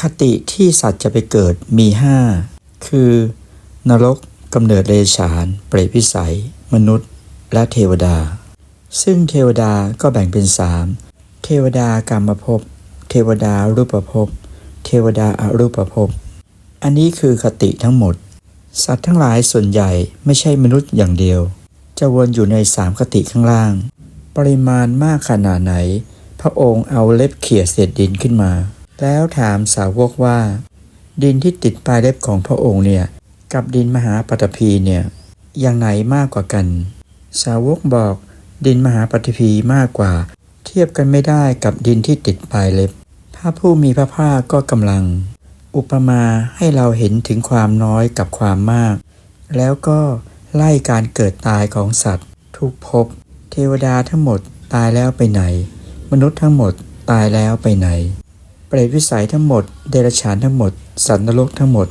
คติที่สัตว์จะไปเกิดมีห้าคือนรกกำเนิดเรฉาน เปรตวิสัย มนุษย์ และเทวดา ซึ่งเทวดาก็แบ่งเป็นสามเทวดากรรมภพ เทวดารูปภพ เทวดาอารูปภพ อันนี้คือคติทั้งหมด สัตว์ทั้งหลายส่วนใหญ่ไม่ใช่มนุษย์อย่างเดียว จะวนอยู่ในสามคติข้างล่าง ปริมาณมากขนาดไหน พระองค์เอาเล็บเขี่ยเศษดินขึ้นมา แล้วถามสาวกว่า ดินที่ติดปลายเล็บของพระองค์เนี่ย กับดินมหาปฐพีเนี่ยอย่างไหนมากกว่ากัน สาวกบอกดินมหาปฐพีมากกว่า เทียบกันไม่ได้กับดินที่ติดปลายเล็บ พระผู้มีพระภาคก็กำลัง อุปมาให้เราเห็นถึงความน้อยกับความมาก แล้วก็ไล่การเกิดตายของสัตว์ ทุกภพเทวดาทั้งหมดตายแล้วไปไหน มนุษย์ทั้งหมดตายแล้วไปไหน รตวิสัยทั้งหมด เดรัจฉานทั้งหมด สัตว์นรกทั้งหมด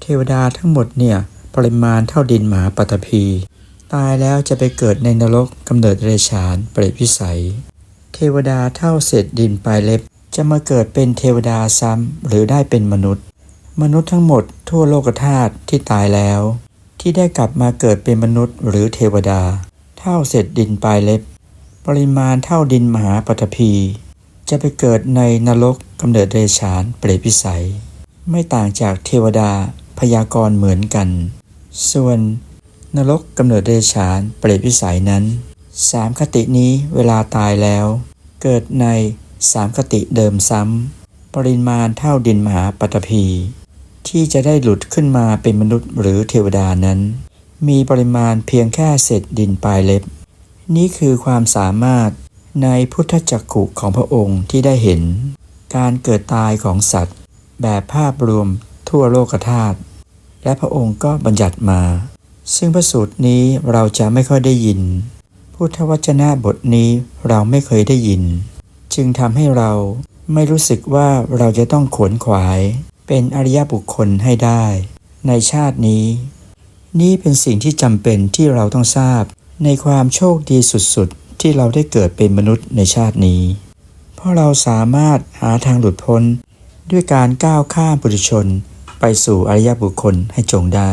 เทวดาทั้งหมดเนี่ยปริมาณเท่าดินมหาปฐพีตายแล้วจะไปเกิดในนรกกำเนิดเดรัจฉานเปรตวิสัย เทวดาเท่าเศษดินปลายเล็บ จะมาเกิดเป็นเทวดาซ้ำหรือได้เป็นมนุษย์ มนุษย์ทั้งหมดทั่วโลกธาตุที่ตายแล้ว ที่ได้กลับมาเกิดเป็นมนุษย์หรือเทวดา เท่าเศษดินปลายเล็บ ปริมาณเท่าดินมหาปฐพี จะไปเกิดในนรกกำเนิดเดรัจฉานเปรตพิสัย ไม่ต่างจากเทวดาพยากรณ์เหมือนกัน ส่วนนรกกำเนิดเดรัจฉานเปรตวิสัยนั้นสามคตินี้เวลาตายแล้ว เกิดในสามคติเดิมซ้ำ ปริมาณเท่าดินมหาปฐพี ที่จะได้หลุดขึ้นมาเป็นมนุษย์หรือเทวดานั้น มีปริมาณเพียงแค่เศษดินปลายเล็บ นี่คือความสามารถ ในพุทธจักขุของพระองค์ที่ได้เห็น การเกิดตายของสัตว์ แบบภาพรวมทั่วโลกธาตุและพระองค์ก็บัญญัติมา ซึ่งพระสูตรนี้เราจะไม่ค่อยได้ยิน พุทธวจนะบทนี้เราไม่เคยได้ยิน จึงทำให้เราไม่รู้สึกว่าเราจะต้องขวนขวาย เป็นอริยบุคคลให้ได้ ในชาตินี้ นี่เป็นสิ่งที่จำเป็นที่เราต้องทราบในความโชคดีสุดๆ ที่เราได้เกิดเป็นมนุษย์ในชาตินี้ เพราะเราสามารถหาทางหลุดพ้น ด้วยการก้าวข้ามปุถุชน ไปสู่อริยบุคคลให้จงได้